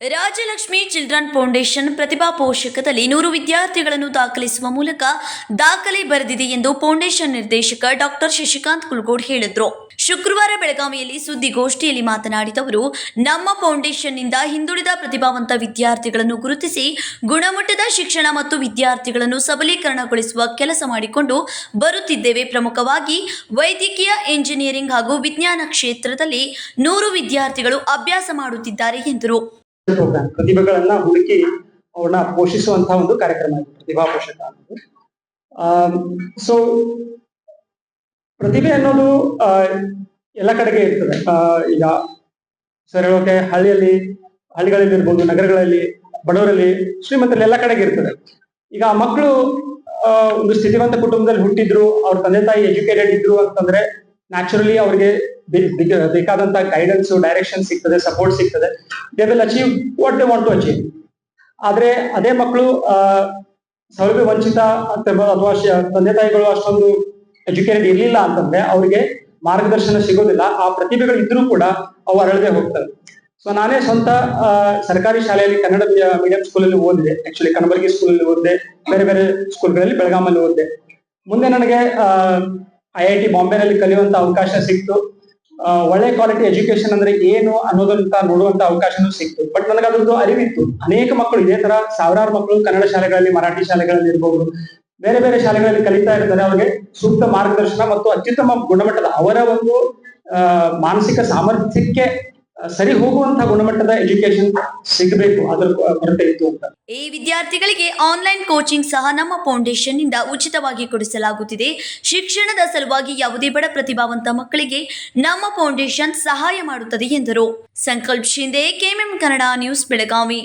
Rajalakshmi children foundation ಪ್ರತಿಭಾ ಪೋಷಕದಲ್ಲಿ ನೂರು ವಿದ್ಯಾರ್ಥಿಗಳನ್ನು ದಾಖಲಿಸುವ ಮೂಲಕ ದಾಖಲೆ ಬರೆದಿದೆ ಎಂದು ಫೌಂಡೇಶನ್ ನಿರ್ದೇಶಕ ಡಾಕ್ಟರ್ ಶಶಿಕಾಂತ್ ಕುಲ್ಗೋಡ್ ಹೇಳಿದರು. ಶುಕ್ರವಾರ ಬೆಳಗಾವಿಯಲ್ಲಿ ಸುದ್ದಿಗೋಷ್ಠಿಯಲ್ಲಿ ಮಾತನಾಡಿದ ಅವರು, ನಮ್ಮ ಫೌಂಡೇಶನ್ನಿಂದ ಹಿಂದುಳಿದ ಪ್ರತಿಭಾವಂತ ವಿದ್ಯಾರ್ಥಿಗಳನ್ನು ಗುರುತಿಸಿ, ಗುಣಮಟ್ಟದ ಶಿಕ್ಷಣ ಮತ್ತು ವಿದ್ಯಾರ್ಥಿಗಳನ್ನು ಸಬಲೀಕರಣಗೊಳಿಸುವ ಕೆಲಸ ಮಾಡಿಕೊಂಡು ಬರುತ್ತಿದ್ದೇವೆ. ಪ್ರಮುಖವಾಗಿ ವೈದ್ಯಕೀಯ ಎಂಜಿನಿಯರಿಂಗ್ ಹಾಗೂ ವಿಜ್ಞಾನ ಕ್ಷೇತ್ರದಲ್ಲಿ ನೂರು ವಿದ್ಯಾರ್ಥಿಗಳು ಅಭ್ಯಾಸ ಮಾಡುತ್ತಿದ್ದಾರೆ ಎಂದರು. ಪ್ರೋಗ್ರಾಮ್ ಪ್ರತಿಭೆಗಳನ್ನ ಹುಡುಕಿ ಅವ್ರನ್ನ ಪೋಷಿಸುವಂತಹ ಒಂದು ಕಾರ್ಯಕ್ರಮ ಇದು ಪ್ರತಿಭಾ ಪೋಷಕ ಅನ್ನೋದು ಸೊ ಪ್ರತಿಭೆ ಅನ್ನೋದು ಎಲ್ಲ ಕಡೆಗೆ ಇರ್ತದೆ. ಈಗ ಸರ್ ಹೇಳೋಕೆ ಹಳ್ಳಿಯಲ್ಲಿ, ಹಳ್ಳಿಗಳಲ್ಲಿ ಇರ್ಬೋದು, ನಗರಗಳಲ್ಲಿ, ಬಡವರಲ್ಲಿ, ಶ್ರೀಮಂತರಲ್ಲಿ ಎಲ್ಲ ಕಡೆಗೆ ಇರ್ತದೆ. ಈಗ ಮಕ್ಕಳು ಒಂದು ಸ್ಥಿತಿವಂತ ಕುಟುಂಬದಲ್ಲಿ ಹುಟ್ಟಿದ್ರು, ಅವ್ರ ತಂದೆ ತಾಯಿ ಎಜುಕೇಟೆಡ್ ಇದ್ರು ಅಂತಂದ್ರೆ ನ್ಯಾಚುರಲಿ ಅವ್ರಿಗೆ ಬೇಕಾದಂತ ಗೈಡೆನ್ಸ್ ಡೈರೆಕ್ಷನ್ ಸಿಗ್ತದೆ ಸಪೋರ್ಟ್ ಸಿಗ್ತದೆ. They will achieve what they want to achieve ಆದ್ರೆ ಅದೇ ಮಕ್ಕಳು ಸೌಲಭ್ಯ ವಂಚಿತ ಅಥವಾ ತಂದೆ ತಾಯಿಗಳು ಅಷ್ಟೊಂದು ಎಜುಕೇಟೆಡ್ ಇರಲಿಲ್ಲ ಅಂತಂದ್ರೆ ಅವ್ರಿಗೆ ಮಾರ್ಗದರ್ಶನ ಸಿಗೋದಿಲ್ಲ. ಆ ಪ್ರತಿಭೆಗಳು ಇದ್ರೂ ಕೂಡ ಅವು ಅರಳದೆ ಹೋಗ್ತವೆ. ಸೊ ನಾನೇ ಸ್ವಂತ ಸರ್ಕಾರಿ ಶಾಲೆಯಲ್ಲಿ ಕನ್ನಡ ಮೀಡಿಯಂ ಸ್ಕೂಲಲ್ಲಿ ಓದಿದೆ. ಆಕ್ಚುಲಿ ಕನಬರ್ಗಿ ಸ್ಕೂಲಲ್ಲಿ ಓದಿದೆ. ಬೇರೆ ಬೇರೆ ಸ್ಕೂಲ್ಗಳಲ್ಲಿ ಬೆಳಗಾಮಲ್ಲಿ ಓದಿದೆ. ಮುಂದೆ ನನಗೆ ಐ ಐ ಟಿ ಬಾಂಬೆನಲ್ಲಿ ಕಲಿಯುವಂತ ಅವಕಾಶ ಸಿಕ್ತು. ಒಳ್ಳೆ ಕ್ವಾಲಿಟಿ ಎಜುಕೇಶನ್ ಅಂದ್ರೆ ಏನು ಅನ್ನೋದಂತ ನೋಡುವಂತ ಅವಕಾಶನೂ ಸಿಕ್ತು. ಬಟ್ ನನಗೆ ಅದ್ರದ್ದು ಅರಿವಿತ್ತು. ಅನೇಕ ಮಕ್ಕಳು ಇದೇ ತರ ಸಾವಿರಾರು ಮಕ್ಕಳು ಕನ್ನಡ ಶಾಲೆಗಳಲ್ಲಿ, ಮರಾಠಿ ಶಾಲೆಗಳಲ್ಲಿ ಇರಬಹುದು ಬೇರೆ ಬೇರೆ ಶಾಲೆಗಳಲ್ಲಿ ಕಲಿತಾ ಇರ್ತಾರೆ. ಅವ್ರಿಗೆ ಸೂಕ್ತ ಮಾರ್ಗದರ್ಶನ ಮತ್ತು ಅತ್ಯುತ್ತಮ ಗುಣಮಟ್ಟದ ಅವರ ಒಂದು ಮಾನಸಿಕ ಸಾಮರ್ಥ್ಯಕ್ಕೆ ಸರಿ, ಹೋಗುವಂತಹ ಗುಣಮಟ್ಟದ ಎಜುಕೇಶನ್ ಸಿಗಬೇಕು, ಅದರ ಕೊರತೆ ಇತ್ತು ಅಂತ. ಈ ವಿದ್ಯಾರ್ಥಿಗಳಿಗೆ ಆನ್ಲೈನ್ ಕೋಚಿಂಗ್ ಸಹ ನಮ್ಮ ಫೌಂಡೇಶನ್ನಿಂದ ಉಚಿತವಾಗಿ ಕೊಡಿಸಲಾಗುತ್ತಿದೆ. ಶಿಕ್ಷಣದ ಸಲುವಾಗಿ ಯಾವುದೇ ಬಡ ಪ್ರತಿಭಾವಂತ ಮಕ್ಕಳಿಗೆ ನಮ್ಮ ಫೌಂಡೇಶನ್ ಸಹಾಯ ಮಾಡುತ್ತದೆ ಎಂದರು. Sankalp Shinde, KMM Kannada news Belagavi.